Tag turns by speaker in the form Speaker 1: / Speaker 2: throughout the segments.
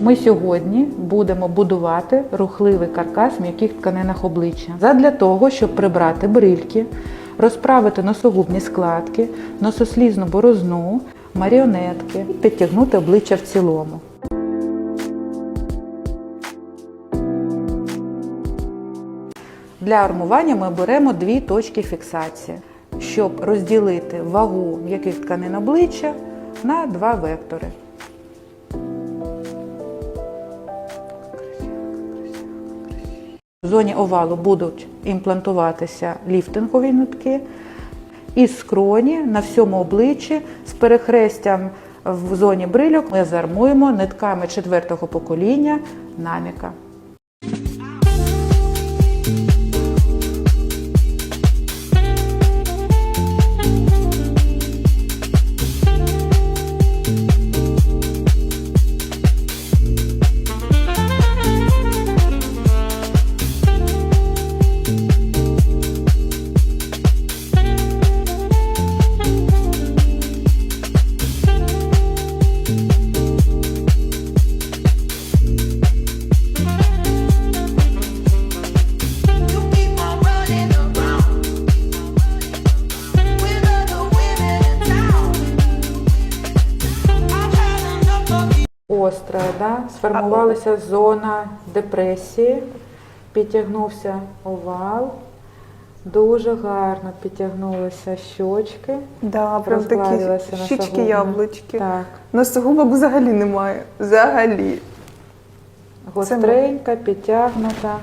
Speaker 1: Ми сьогодні будемо будувати рухливий каркас в м'яких тканинах обличчя. Задля того, щоб прибрати брильки, розправити носогубні складки, носослізну борозну, маріонетки і підтягнути обличчя в цілому. Для армування ми беремо дві точки фіксації, щоб розділити вагу м'яких тканин обличчя на два вектори. В зоні овалу будуть імплантуватися ліфтингові нитки. Із скроні на всьому обличчі з перехрестям в зоні брильок ми зармуємо нитками четвертого покоління наміка.
Speaker 2: Of you.
Speaker 1: Остра, да? сформувалася зона депресії, підтягнувся овал, дуже гарно підтягнулися щочки,
Speaker 3: Да, прям такі
Speaker 1: розгладилася
Speaker 3: щічки яблучки.
Speaker 1: Так,
Speaker 3: Носогубок взагалі немає. Взагалі.
Speaker 1: гостренька, підтягнута.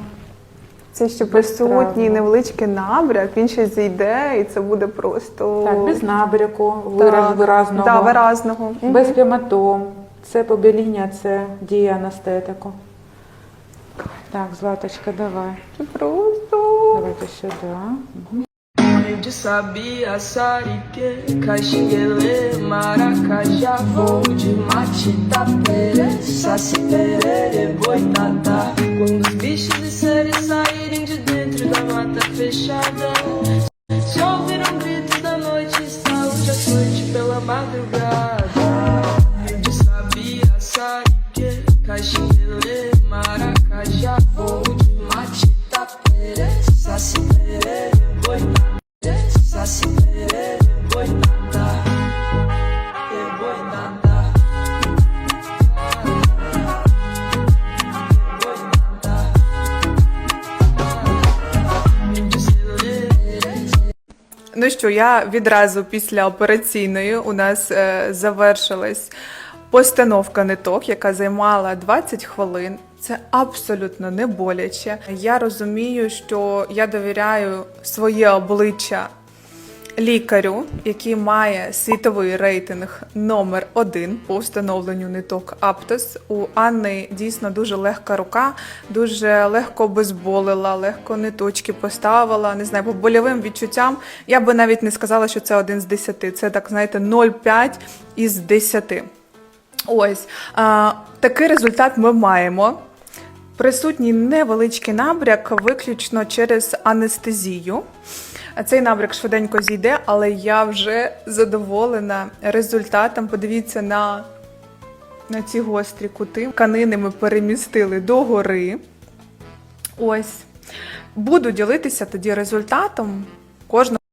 Speaker 3: Це ще присутній
Speaker 1: травми.
Speaker 3: невеличкий набряк, він ще зійде, і це буде просто
Speaker 1: Так, без набряку,
Speaker 3: Так.
Speaker 1: вираз виразного,
Speaker 3: Да, виразного.
Speaker 1: без гематом. Це побіління, це дія анестетику. Так, Златочка, давай.
Speaker 3: Просто.
Speaker 1: Давайте сюди. Мгм.
Speaker 4: Eu de sabia, sarique, caxinguele, maracajá, vou de matita, pere, saci, perere, boitatá. Quando os bichos e seres saírem de dentro da mata fechada, se ouviram gritos da noite, saúde à noite pela madrugada.
Speaker 3: Ну що, я відразу після операційної у нас е, завершилась постановка ниток, яка займала 20 хвилин. Це абсолютно не боляче. Я розумію, що я довіряю своє обличчя лікарю, який має світовий рейтинг номер один по встановленню ниток Аптос. У Анни дійсно дуже легка рука, дуже легко обезболила, легко ниточки поставила. Не знаю, по больовим відчуттям я би навіть не сказала, що це один з десяти. Це так, знаєте, 0,5 із 10. Ось а, такий результат ми маємо. Присутній невеличкий набряк виключно через анестезію. Цей набрик швиденько зійде, але я вже задоволена результатом. Подивіться на, на ці гострі кути. Канини ми перемістили догори. Ось. Буду ділитися тоді результатом кожного.